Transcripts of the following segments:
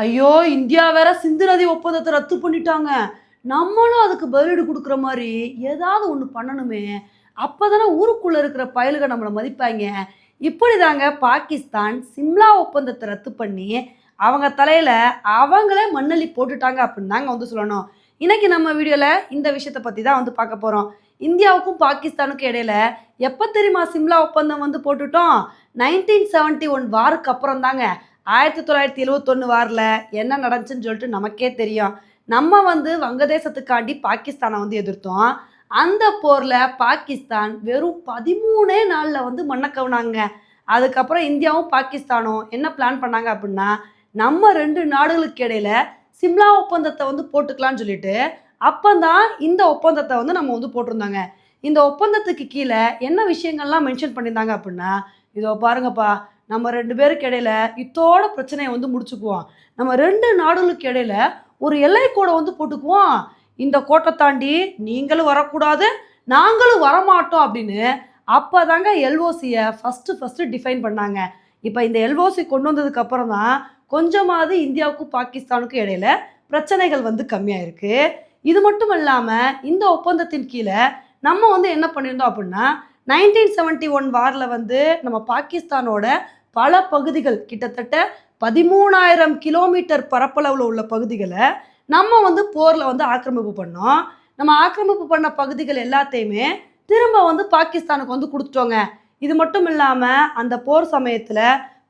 ஐயோ இந்தியா வேற சிந்து நதி ஒப்பந்தத்தை ரத்து பண்ணிட்டாங்க. நம்மளும் அதுக்கு பதிலீடு கொடுக்குற மாதிரி ஏதாவது ஒன்று பண்ணணுமே. அப்போதானே ஊருக்குள்ளே இருக்கிற பயலுக நம்மளை மதிப்பாங்க இப்படி தாங்க பாகிஸ்தான் சிம்லா ஒப்பந்தத்தை ரத்து பண்ணி அவங்க தலையில் அவங்களே மண்ணள்ளி போட்டுட்டாங்க அப்படின்னு தாங்க வந்து சொல்லணும். இன்னைக்கு நம்ம வீடியோவில் இந்த விஷயத்தை பற்றி தான் வந்து பார்க்க போகிறோம் இந்தியாவுக்கும் பாகிஸ்தானுக்கும் இடையில எப்போ தெரியுமா சிம்லா ஒப்பந்தம் வந்து போட்டுட்டோம்? நைன்டீன் செவன்ட்டி ஒன் வாருக்கு அப்புறம் தாங்க ஆயிரத்தி தொள்ளாயிரத்தி எழுவத்தொன்று வாரில் என்ன நடந்துச்சுன்னு சொல்லிட்டு நமக்கே தெரியும். நம்ம வந்து வங்கதேசத்துக்காண்டி பாகிஸ்தானை வந்து எதிர்த்தோம். அந்த போரில் பாகிஸ்தான் வெறும் பதிமூணே நாளில் வந்து மண்ணை கவுனாங்க. அதுக்கப்புறம் இந்தியாவும் பாகிஸ்தானும் என்ன பிளான் பண்ணாங்க அப்படின்னா நம்ம ரெண்டு நாடுகளுக்கு இடையில சிம்லா ஒப்பந்தத்தை வந்து போட்டுக்கலாம்னு சொல்லிட்டு அப்போந்தான் இந்த ஒப்பந்தத்தை வந்து நம்ம வந்து போட்டிருந்தாங்க. இந்த ஒப்பந்தத்துக்கு கீழே என்ன விஷயங்கள்லாம் மென்ஷன் பண்ணியிருந்தாங்க அப்படின்னா இதோ பாருங்கப்பா நம்ம ரெண்டு பேருக்கு இடையில இத்தோட பிரச்சனையை வந்து முடிச்சுக்குவோம். நம்ம ரெண்டு நாடுகளுக்கு இடையில ஒரு எல்லை கோடை வந்து போட்டுக்குவோம். இந்த கோட்டை தாண்டி நீங்களும் வரக்கூடாது நாங்களும் வரமாட்டோம் அப்படின்னு அப்போ தாங்க எல்ஓசியை ஃபஸ்ட்டு ஃபஸ்ட்டு டிஃபைன் பண்ணாங்க. இப்போ இந்த எல்ஓசி கொண்டு வந்ததுக்கு அப்புறம் தான் கொஞ்சமாவது இந்தியாவுக்கும் பாகிஸ்தானுக்கும் இடையில பிரச்சனைகள் வந்து கம்மியாக இருக்குது இது மட்டும் இல்லாமல் இந்த ஒப்பந்தத்தின் கீழே நம்ம வந்து என்ன பண்ணியிருந்தோம் அப்படின்னா நைன்டீன் செவன்ட்டி ஒன் வாரில் வந்து நம்ம பாகிஸ்தானோட பல பகுதிகள் கிட்டத்தட்ட பதிமூணாயிரம் கிலோமீட்டர் பரப்பளவில் உள்ள பகுதிகளை நம்ம வந்து போரில் வந்து ஆக்கிரமிப்பு பண்ணோம். நம்ம ஆக்கிரமிப்பு பண்ண பகுதிகள் எல்லாத்தையுமே திரும்ப வந்து பாகிஸ்தானுக்கு வந்து கொடுத்துட்டோங்க. இது மட்டும் இல்லாமல் அந்த போர் சமயத்தில்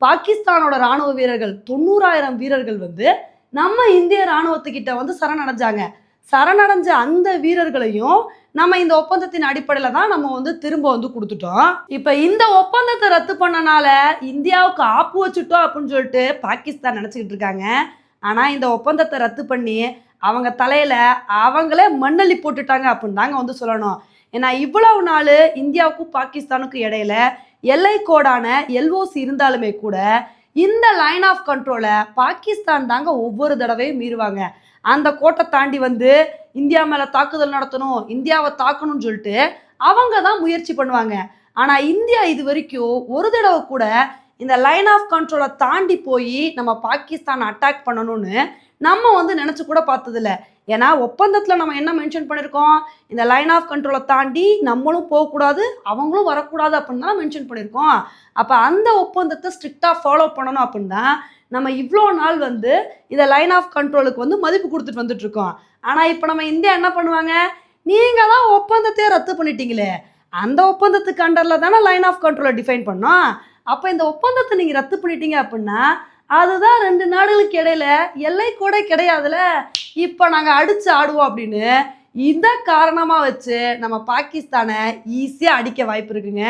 பாகிஸ்தானோட ராணுவ வீரர்கள் தொண்ணூறாயிரம் வீரர்கள் வந்து நம்ம இந்திய ராணுவத்துக்கிட்ட வந்து சரணடைஞ்சாங்க. சரணடைஞ்ச அந்த வீரர்களையும் நம்ம இந்த ஒப்பந்தத்தின் அடிப்படையில் தான் நம்ம வந்து திரும்ப வந்து கொடுத்துட்டோம். இப்போ இந்த ஒப்பந்தத்தை ரத்து பண்ணனால இந்தியாவுக்கு ஆப்பு வச்சுட்டோம் அப்படின்னு சொல்லிட்டு பாகிஸ்தான் நினச்சிக்கிட்டு இருக்காங்க. ஆனால் இந்த ஒப்பந்தத்தை ரத்து பண்ணி அவங்க தலையில் அவங்களே மண்ணள்ளி போட்டுட்டாங்க அப்படின்னு தாங்க வந்து சொல்லணும். ஏன்னா இவ்வளவு நாள் இந்தியாவுக்கும் பாகிஸ்தானுக்கும் இடையில எல்லை கோடான எல்ஓசி இருந்தாலுமே கூட இந்த லைன் ஆஃப் கண்ட்ரோலை பாகிஸ்தான் தாங்க ஒவ்வொரு தடவையும் மீறுவாங்க. அந்த கோட்டை தாண்டி வந்து இந்தியா மேலே தாக்குதல் நடத்தணும் இந்தியாவை தாக்கணும்னு சொல்லிட்டு அவங்க தான் முயற்சி பண்ணுவாங்க. ஆனால் இந்தியா இது வரைக்கும் ஒரு தடவை கூட இந்த லைன் ஆஃப் கண்ட்ரோலை தாண்டி போய் நம்ம பாகிஸ்தான் அட்டாக் பண்ணணும்னு நம்ம வந்து நினச்சி கூட பார்த்ததில்ல. ஏன்னா ஒப்பந்தத்தில் நம்ம என்ன மென்ஷன் பண்ணியிருக்கோம் இந்த லைன் ஆஃப் கண்ட்ரோலை தாண்டி நம்மளும் போகக்கூடாது அவங்களும் வரக்கூடாது அப்படின்னு தான் மென்ஷன் பண்ணியிருக்கோம் அப்போ அந்த ஒப்பந்தத்தை ஸ்ட்ரிக்டாக ஃபாலோ பண்ணணும் அப்படின்னா நம்ம இவ்வளோ நாள் வந்து இந்த லைன் ஆஃப் கண்ட்ரோலுக்கு வந்து மதிப்பு கொடுத்துட்டு வந்துட்டுருக்கோம். ஆனால் இப்போ நம்ம இந்தியா என்ன பண்ணுவாங்க? நீங்கள் தான் ஒப்பந்தத்தையே ரத்து பண்ணிட்டீங்களே. அந்த ஒப்பந்தத்துக்கு அண்டரில் தானே லைன் ஆஃப் கண்ட்ரோலை டிஃபைன் பண்ணோம். அப்போ இந்த ஒப்பந்தத்தை நீங்கள் ரத்து பண்ணிட்டீங்க அப்படின்னா அதுதான் ரெண்டு நாடுகளுக்கு இடையில எல்லை கூட கிடையாதுல. இப்போ நாங்கள் அடித்து ஆடுவோம் அப்படின்னு இந்த காரணமாக வச்சு நம்ம பாகிஸ்தானை ஈஸியாக அடிக்க வாய்ப்பு இருக்குங்க.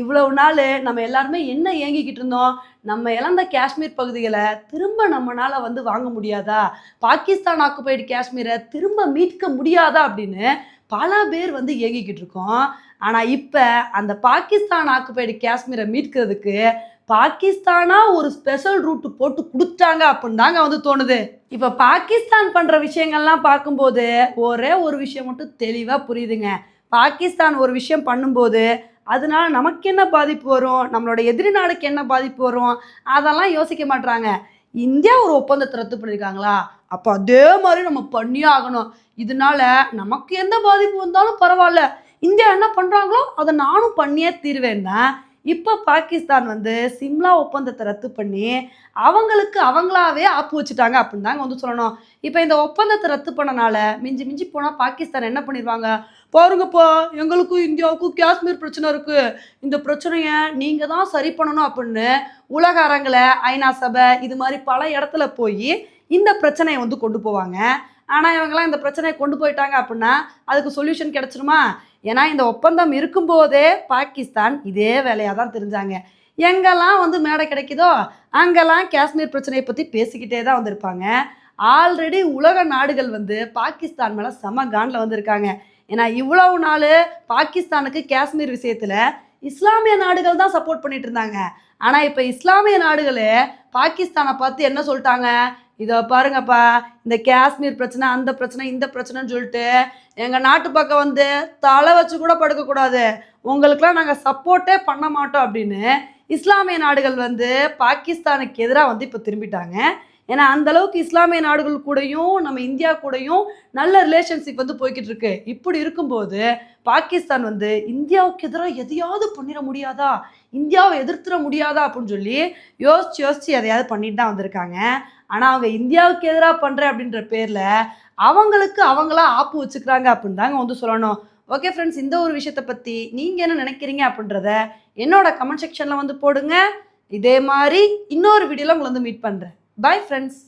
இவ்வளவு நாள் நம்ம எல்லாருமே என்ன ஏங்கிக்கிட்டு இருந்தோம்? நம்ம இழந்த காஷ்மீர் பகுதிகளை திரும்ப நம்மளால் வந்து வாங்க முடியாதா? பாகிஸ்தான் ஆக்குபைடு காஷ்மீரை திரும்ப மீட்க முடியாதா? அப்படின்னு பல பேர் வந்து ஏங்கிக்கிட்டு இருக்கோம். ஆனால் இப்போ அந்த பாகிஸ்தான் ஆக்குபைடு காஷ்மீரை மீட்கிறதுக்கு பாகிஸ்தானாக ஒரு ஸ்பெஷல் ரூட்டு போட்டு கொடுத்தாங்க அப்படின்னு தாங்க வந்து தோணுது. இப்போ பாகிஸ்தான் பண்ணுற விஷயங்கள்லாம் பார்க்கும்போது ஒரே ஒரு விஷயம் மட்டும் தெளிவாக புரியுதுங்க. பாகிஸ்தான் ஒரு விஷயம் பண்ணும்போது அதனால நமக்கு என்ன பாதிப்பு வரும்? நம்மளோட எதிரி நாடுக்கு என்ன பாதிப்பு வரும்? அதெல்லாம் யோசிக்க மாட்றாங்க. இந்தியா ஒரு ஒப்பந்தத்தை ரத்து பண்ணியிருக்காங்களா அப்போ அதே மாதிரி நம்ம பண்ணியே ஆகணும். இதனால நமக்கு எந்த பாதிப்பு வந்தாலும் பரவாயில்ல. இந்தியா என்ன பண்ணுறாங்களோ அதை நானும் பண்ணியே தீருவேன்னா இப்போ பாகிஸ்தான் வந்து சிம்லா ஒப்பந்தத்தை ரத்து பண்ணி அவங்களுக்கு அவங்களாவே ஆப்பு வச்சுட்டாங்க அப்படின்னு தாங்க வந்து சொல்லணும். இப்போ இந்த ஒப்பந்தத்தை ரத்து பண்ணனால மிஞ்சி மிஞ்சி போனால் பாகிஸ்தான் என்ன பண்ணிடுவாங்க பாருங்கப்பா எங்களுக்கும் இந்தியாவுக்கும் காஷ்மீர் பிரச்சனை இருக்கு. இந்த பிரச்சனையை நீங்கள் தான் சரி பண்ணணும் அப்படின்னு உலக அரங்கில் ஐநா சபை இது மாதிரி பல இடத்துல போய் இந்த பிரச்சனையை வந்து கொண்டு போவாங்க. ஆனால் இவங்கெல்லாம் இந்த பிரச்சனையை கொண்டு போயிட்டாங்க அப்படின்னா அதுக்கு சொல்யூஷன் கிடைச்சிருமா? ஏன்னா இந்த ஒப்பந்தம் இருக்கும்போதே பாகிஸ்தான் இதே வேலையாக தான் தெரிஞ்சாங்க. எங்கெல்லாம் வந்து மேடை கிடைக்குதோ அங்கெல்லாம் காஷ்மீர் பிரச்சனையை பற்றி பேசிக்கிட்டே தான் வந்திருப்பாங்க. ஆல்ரெடி உலக நாடுகள் வந்து பாகிஸ்தான் மேலே செம காண்டில் வந்திருக்காங்க. ஏன்னா இவ்வளவு நாள் பாகிஸ்தானுக்கு காஷ்மீர் விஷயத்தில் இஸ்லாமிய நாடுகள் தான் சப்போர்ட் பண்ணிட்டு இருந்தாங்க. ஆனால் இப்போ இஸ்லாமிய நாடுகளே பாகிஸ்தானை பார்த்து என்ன சொல்லிட்டாங்க? இதோ பாருங்கப்பா இந்த காஷ்மீர் பிரச்சனை அந்த பிரச்சனை இந்த பிரச்சனைன்னு சொல்லிட்டு எங்கள் நாட்டு பக்கம் வந்து தலை வச்சு கூட படுக்கக்கூடாது. உங்களுக்கெல்லாம் நாங்கள் சப்போர்ட்டே பண்ண மாட்டோம் அப்படின்னு இஸ்லாமிய நாடுகள் வந்து பாகிஸ்தானுக்கு எதிராக வந்து இப்போ திரும்பிட்டாங்க. ஏன்னா அந்த அளவுக்கு இஸ்லாமிய நாடுகள் கூடயும் நம்ம இந்தியா கூடயும் நல்ல ரிலேஷன்ஷிப் வந்து போய்கிட்டு இருக்கு இப்படி இருக்கும்போது பாகிஸ்தான் வந்து இந்தியாவுக்கு எதிராக எதையாவது பண்ணிட முடியாதா? இந்தியாவை எதிர்த்துட முடியாதா? அப்படின்னு சொல்லி யோசிச்சு யோசிச்சு எதையாவது பண்ணிட்டு தான் வந்திருக்காங்க. ஆனால் அவங்க இந்தியாவுக்கு எதிராக பண்ணுறேன் அப்படின்ற பேரில் அவங்களுக்கு அவங்களா ஆப்பு வச்சுக்கிறாங்க அப்படின்னு தாங்க வந்து சொல்லணும். ஓகே ஃப்ரெண்ட்ஸ் இந்த ஒரு விஷயத்தை பற்றி நீங்கள் என்ன நினைக்கிறீங்க அப்படின்றத என்னோட கமெண்ட் செக்ஷனில் வந்து போடுங்க. இதே மாதிரி இன்னொரு வீடியோவில் உங்களை வந்து மீட் பண்ணுறேன் பை ஃப்ரெண்ட்ஸ்